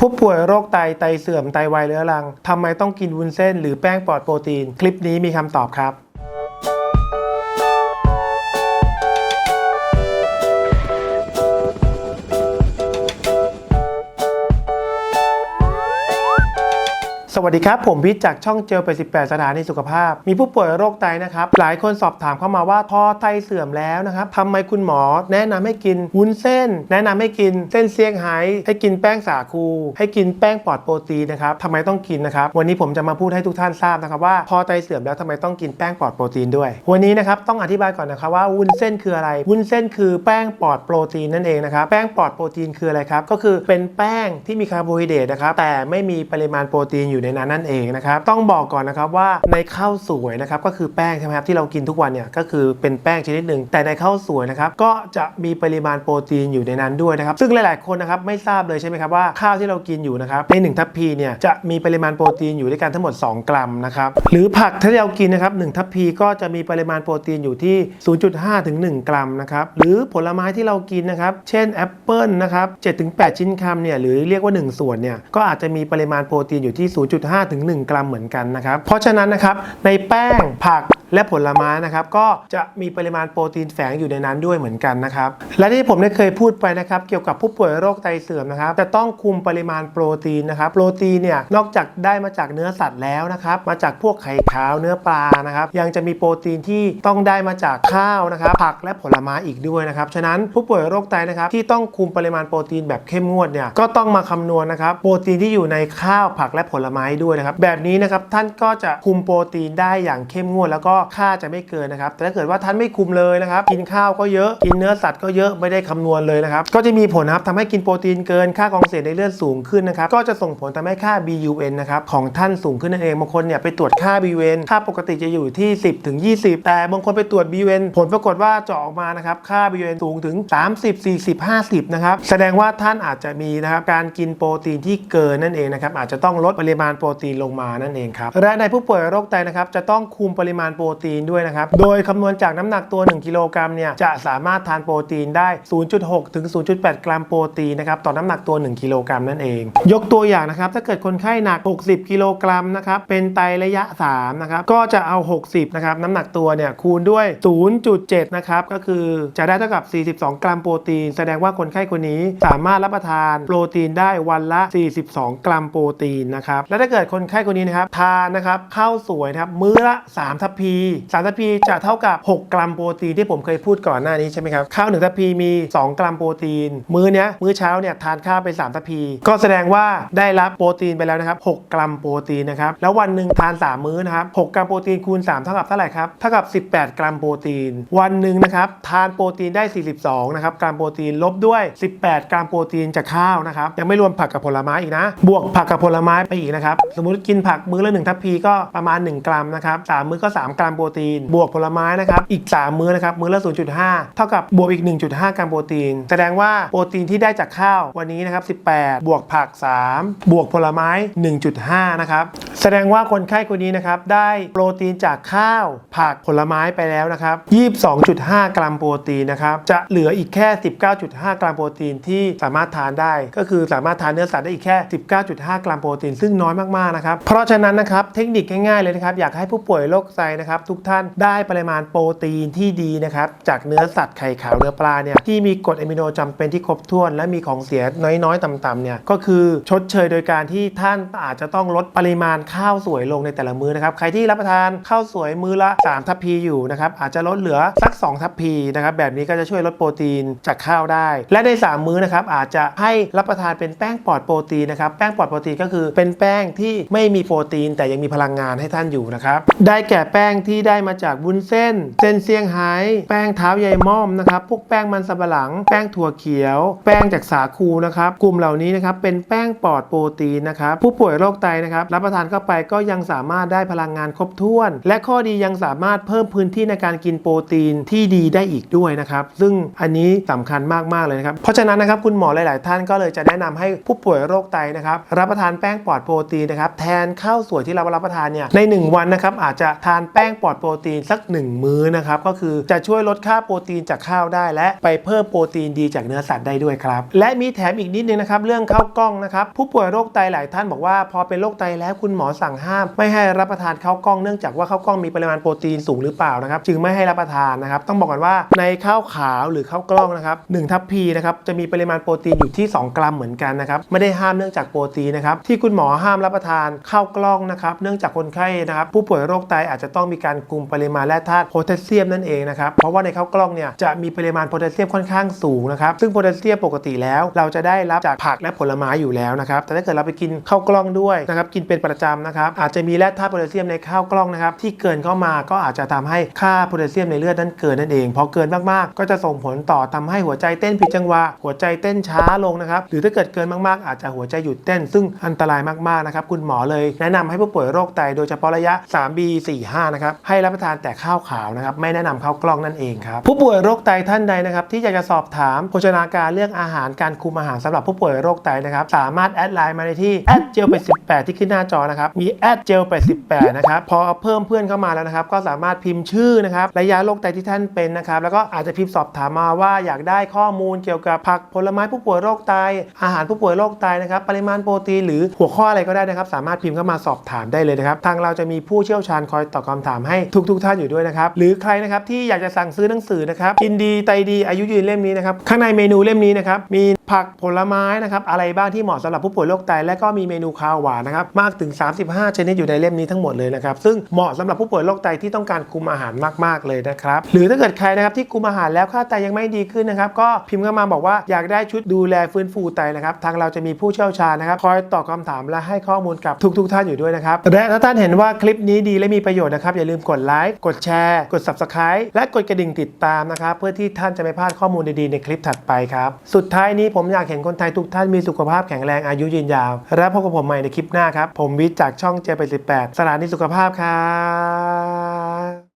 ผู้ป่วยโรคไต ไตเสื่อม ไตวายเรื้อรัง ทำไมต้องกินวุ้นเส้น หรือแป้งปลอดโปรตีน คลิปนี้มีคำตอบครับ สวัสดีครับ ผมพิชจากช่องเจลไป 18 สถานีสุขภาพ มีผู้ป่วยโรคไตนะครับ หลายคนสอบถามเข้ามาว่าพอไตเสื่อมแล้วนะครับทำไมคุณหมอแนะนำให้กินวุ้นเส้น แนะนำให้กินเส้นเซี่ยงไฮ้ให้กินแป้งสาคู ให้กินแป้งปลอดโปรตีนนะครับทำไมต้องกินนะครับ วันนี้ผมจะมาพูดให้ทุกท่านทราบนะครับว่าพอไตเสื่อมแล้วทำไมต้องกินแป้งปลอดโปรตีนด้วย วันนี้นะครับต้องอธิบายก่อนนะครับว่าวุ้นเส้นคืออะไร วุ้นเส้นคือแป้งปลอดโปรตีนนั่นเองนะครับ แป้งปลอดโปรตีนคืออะไรครับ ก็คือเป็นแป้งที่มีคาร์โบไฮเดรตนะครับ แต่ไม่มีปริมาณโปรตีนอยู่ในนั้นนั่นเองนะครับต้องบอกก่อนนะครับว่าในข้าวสวยนะครับก็คือแป้งใช่ไหมครับที่เรากินทุกวันเนี่ยก็คือเป็นแป้งชนิดหนึ่งแต่ในข้าวสวยนะครับก็จะมีปริมาณโปรตีนอยู่ในนั้นด้วยนะครับซึ่งหลายๆคนนะครับไม่ทราบเลยใช่ไหมครับว่าข้าวที่เรากินอยู่นะครับในหนึ่งทัพพีเนี่ยจะมีปริมาณโปรตีนอยู่ด้วยกันทั้งหมด 2 กรัมนะครับหรือผักที่เรากินนะครับหนึ่งทัพพีก็จะมีปริมาณโปรตีนอยู่ที่ 0.5 ถึง 1 กรัมนะครับหรือผลไม้ที่เรากินนะครับเช่นแอปเปิลนะครับ7-8 ชิ้นคำเนี่ยหรือเรียกว่า 1 ส่วนเนี่ยก็อาจจะมีปริมาณโปรตีนอยู่ที่0.5ถึง1กรัมเหมือนกันนะครับ เพราะฉะนั้นนะครับในแป้งผักและผลไม้นะครับก็จะมีปริมาณโปรตีนแฝงอยู่ในนั้นด้วยเหมือนกันนะครับและที่ผมได้เคยพูดไปนะครับเกี่ยวกับผู้ป่วยโรคไตเสื่อมนะครับจะต้องคุมปริมาณโปรตีนนะครับโปรตีนเนี่ยนอกจากได้มาจากเนื้อสัตว์แล้วนะครับมาจากพวกไข่ขาวเนื้อปลานะครับยังจะมีโปรตีนที่ต้องได้มาจากข้าวนะครับผักและผลไม้อีกด้วยนะครับฉะนั้นผู้ป่วยโรคไตนะครับที่ต้องคุมปริมาณโปรตีนแบบเข้มงวดเนี่ยก็ต้องมาคำนวณนะครับโปรตีนที่อยู่ในข้าวผักและผลไม้ด้วยนะครับแบบนี้นะครับท่านก็จะคุมโปรตีนได้อย่างเข้มงวดแล้วก็ค่าจะไม่เกินนะครับ แต่ถ้าเกิดว่าท่านไม่คุมเลยนะครับ กินข้าวก็เยอะ กินเนื้อสัตว์ก็เยอะ ไม่ได้คำนวณเลยนะครับ ก็จะมีผลนะครับทำให้กินโปรตีนเกิน ค่ากองเสียในเลือดสูงขึ้นนะครับ ก็จะส่งผลทำให้ค่า BUN นะครับของท่านสูงขึ้นนั่นเอง บางคนเนี่ยไปตรวจค่า BUN ค่าปกติจะอยู่ที่ 10ถึง20 แต่บางคนไปตรวจ BUN ผลปรากฏว่าเจาะออกมานะครับ ค่า BUN สูงถึง 30 40 50 นะครับ แสดงว่าท่านอาจจะมีนะครับการกินโปรตีนที่เกินนั่นเองนะครับอาจจะต้องลดปริมาณโปรตีนลงมานั่นเองครับและในผู้ป่วยโรคไตนะครับจะต้องคุมปริมาณโปรตีนด้วยนะครับ โดยคำนวณจากน้ำหนักตัว 1 กิโลกรัมเนี่ยจะสามารถทานโปรตีนได้ 0.6 ถึง 0.8 กรัมโปรตีนนะครับต่อน้ำหนักตัว 1 กิโลกรัมนั่นเอง ยกตัวอย่างนะครับถ้าเกิดคนไข้หนัก 60 กิโลกรัมนะครับเป็นไตระยะ3นะครับก็จะเอา 60นะครับน้ำหนักตัวเนี่ยคูณด้วย 0.7 นะครับก็คือจะได้เท่ากับ 42 กรัมโปรตีน แสดงว่าคนไข้คนนี้สามารถรับประทานโปรตีนได้วันละ 42 กรัมโปรตีนนะครับและถ้าเกิดคนไข้คนนี้นะครับทานนะครับข้าวสวยนะครับมื้อละ 3 ทัพพี3ทัพพีจะเท่ากับ 6 กรัมโปรตีนที่ผมเคยพูดก่อนหน้านี้ใช่ไหมครับข้าวหนึ่งทัพพีมี 2 กรัมโปรตีน มื้อเนี้ยมื้อเช้าเนี่ยทานข้าวไป 3 ทัพพี ก็แสดงว่าได้รับโปรตีนไปแล้วนะครับ 6 กรัมโปรตีนนะครับแล้ววันหนึ่งทาน 3 มื้อนะครับ 6 กรัมโปรตีนคูณ 3 เท่ากับเท่าไหร่ครับเท่ากับ 18 กรัมโปรตีน วันหนึ่งนะครับทานโปรตีนได้ 42 นะครับกรัมโปรตีนลบด้วย 18 กรัมโปรตีนจากข้าวนะครับยังไม่รวมผักกับผลไม้อีกนะ บวกผักกับผลไม้ไปอีกนะครับสมมติกินผักมื้อละ1ทัพพีก็ประมาณ 1 กรัมนะครับสามมื้อก็ 3 กรัมโปรตีน บวกผลไม้นะครับ อีก 3 มื้อนะครับ มื้อละ 0.5 เท่ากับบวกอีก 1.5 กรัมโปรตีน แสดงว่าโปรตีนที่ได้จากข้าววันนี้นะครับ 18 บวกผัก 3 บวกผลไม้ 1.5 นะครับ แสดงว่าคนไข้คนนี้นะครับ ได้โปรตีนจากข้าวผักผลไม้ไปแล้วนะครับ 22.5 กรัมโปรตีนนะครับ จะเหลืออีกแค่ 19.5 กรัมโปรตีนที่สามารถทานได้ ก็คือสามารถทานเนื้อสัตว์ได้อีกแค่ 19.5 กรัมโปรตีนซึ่งน้อยมากๆนะครับ เพราะฉะนั้นนะครับ เทคนิคง่ายๆเลยนะครับ อยากให้ผู้ป่วยโรคไตนะครับทุกท่านได้ปริมาณโปรตีนที่ดีนะครับจากเนื้อสัตว์ไข่ขาวเนื้อปลาเนี่ยที่มีกรดอะมิโนจำเป็นที่ครบถ้วน และมีของเสียน้อยๆต่ำๆเนี่ยก็คือชดเชยโดยการที่ท่านอาจจะต้องลดปริมาณข้าวสวยลงในแต่ละมื้อนะครับใครที่รับประทานข้าวสวยมื้อละ 3 ทัพพีอยู่นะครับอาจจะลดเหลือสัก 2 ทัพพีนะครับแบบนี้ก็จะช่วยลดโปรตีนจากข้าวได้ และใน 3 มื้อนะครับอาจจะให้รับประทานเป็นแป้งปลอดโปรตีนนะครับแป้งปลอดโปรตีนก็คือเป็นแป้งที่ไม่มีโปรตีน แต่ยังมีพลังงานให้ท่านอยู่นะครับได้แก่แป้งที่ได้มาจากวุ้นเส้น เส้นเซี่ยงไฮ้แป้งเท้าใยม่อมนะครับ พวกแป้งมันสำปะหลัง แป้งถั่วเขียว แป้งจากสาคูนะครับ กลุ่มเหล่านี้นะครับเป็นแป้งปลอดโปรตีนนะครับ ผู้ป่วยโรคไตนะครับ รับประทานเข้าไปก็ยังสามารถได้พลังงานครบถ้วน และข้อดียังสามารถเพิ่มพื้นที่ในการกินโปรตีนที่ดีได้อีกด้วยนะครับ ซึ่งอันนี้สำคัญมากๆเลยนะครับ เพราะฉะนั้นนะครับคุณหมอหลาย ๆ ท่านก็เลยจะแนะนำให้ผู้ป่วยโรคไตนะครับรับประทานแป้งปลอดโปรตีนนะครับแทนข้าวสวยที่เรารับประทานเนี่ยใน 1 วันนะครับอาจจะทานแป้งปลอดโปรตีนสัก 1 มื้อนะครับก็คือจะช่วยลดค่าโปรตีนจากข้าวได้ และไปเพิ่มโปรตีนดีจากเนื้อสัตว์ได้ด้วยครับ และมีแถมอีกนิดนึงนะครับเรื่องข้าวกล้องนะครับผู้ป่วยโรคไตหลายท่านบอกว่าพอเป็นโรคไตแล้วคุณหมอสั่งห้าม ไม่ให้รับประทานข้าวกล้องเนื่องจากว่าข้าวกล้องมีปริมาณโปรตีนสูงหรือเปล่านะครับจึงไม่ให้รับประทานนะครับต้องบอกกันว่าในข้าวขาวหรือข้าวกล้องนะครับหนึ่งทัพพีนะครับจะมีปริมาณโปรตีนอยู่ที่ 2 กรัมเหมือนกันนะครับไม่ได้ห้ามเนื่องจากโปรตีนนะครับที่คุณหมอห้ามรับประทานข้าวกล้องนะครับเนื่องจากคนไข้นะครับผู้ป่วยโรคไตอาจจะต้องมีการคุมปริมาณแร่ธาตุโพแทสเซียมนั่นเองนะครับ เพราะว่าในข้าวกล้องเนี่ยจะมีปริมาณโพแทสเซียมค่อนข้างสูงนะครับ ซึ่งโพแทสเซียมปกติแล้ว เราจะได้รับจากผักและผลไม้อยู่แล้วนะครับ แต่ถ้าเกิดเราไปกินข้าวกล้องด้วยนะครับกินเป็นประจำนะครับอาจจะมีแร่ธาตุโพแทสเซียมในข้าวกล้องนะครับที่เกินเข้ามาก็อาจจะทำให้ค่าโพแทสเซียมในเลือดนั้นเกินนั่นเองพอเกินมากๆ ก็จะส่งผลต่อทำให้หัวใจเต้นผิดจังหวะหัวใจเต้นช้าลงนะครับหรือถ้าเกิดเกินมากๆ อาจจะหัวใจหยุดเต้น ซึ่งอันตรายมากๆนะครับคุณหมอเลย แนะนำให้ผู้ป่วยโรคไตโดยเฉพาะระยะ 3B 4 5 นะครับให้รับประทานแต่ข้าวขาวนะครับไม่แนะนำข้าวกล้องนั่นเองครับผู้ป่วยโรคไตท่านใดนะครับที่อยากจะสอบถามโภชนาการเรื่องอาหารการคุมอาหารสำหรับผู้ป่วยโรคไตนะครับสามารถแอดไลน์มาได้ที่แอดเจลไป18ที่ขึ้นหน้าจอนะครับมีแอดเจลไป18นะครับพอเพิ่มเพื่อนเข้ามาแล้วนะครับ ก็สามารถพิมพ์ชื่อนะครับระยะโรคไตที่ท่านเป็นนะครับแล้วก็อาจจะพิมพ์สอบถามมาว่าอยากได้ข้อมูลเกี่ยวกับผักผลไม้ผู้ป่วยโรคไต อาหารผู้ป่วยโรคไตนะครับปริมาณโปรตีนหรือหัวข้ออะไรก็ได้นะครับ สามารถพิมพ์เข้ามาสอบถามได้เลยนะครับทางเราจะมีผู้เชี่ยวชาญคอยตอบคำถามให้ทุกๆทท่านอยู่ด้วยนะครับ หรือใครนะครับที่อยากจะสั่งซื้อหนังสือนะครับกินดีไตดีอายุยืนเล่มนี้นะครับ ข้างในเมนูเล่มนี้นะครับมี ผักผลไม้นะครับอะไรบ้างที่เหมาะสำหรับผู้ป่วยโรคไตและก็มีเมนูคาวหวานนะครับมากถึง 35 ชนิดอยู่ในเล่มนี้ทั้งหมดเลยนะครับซึ่งเหมาะสำหรับผู้ป่วยโรคไตที่ต้องการคุมอาหารมากๆเลยนะครับหรือถ้าเกิดใครนะครับที่คุมอาหารแล้วค่าไตยังไม่ดีขึ้นนะครับก็พิมพ์เข้ามาบอกว่าอยากได้ชุดดูแลฟื้นฟูไตนะครับทางเราจะมีผู้เชี่ยวชาญนะครับคอยตอบคำถามและให้ข้อมูลกับทุก ๆ ท่านอยู่ด้วยนะครับและถ้าท่านเห็นว่าคลิปนี้ดีและมีประโยชน์นะครับอย่าลืมกดไลค์กดแชร์ กด subscribe และกดกระดิ่งติดตามนะครับเพื่อที่ท่านจะไม่พลาดข้อมูลดีๆในคลิปถัดไปครับสุดท้ายนี้ผมอยากเห็นคนไทยทุกท่านมีสุขภาพแข็งแรงอายุยืนยาว และพบกับผมใหม่ในคลิปหน้าครับ ผมวิทย์จากช่องเจไป18สถานีสุขภาพครับ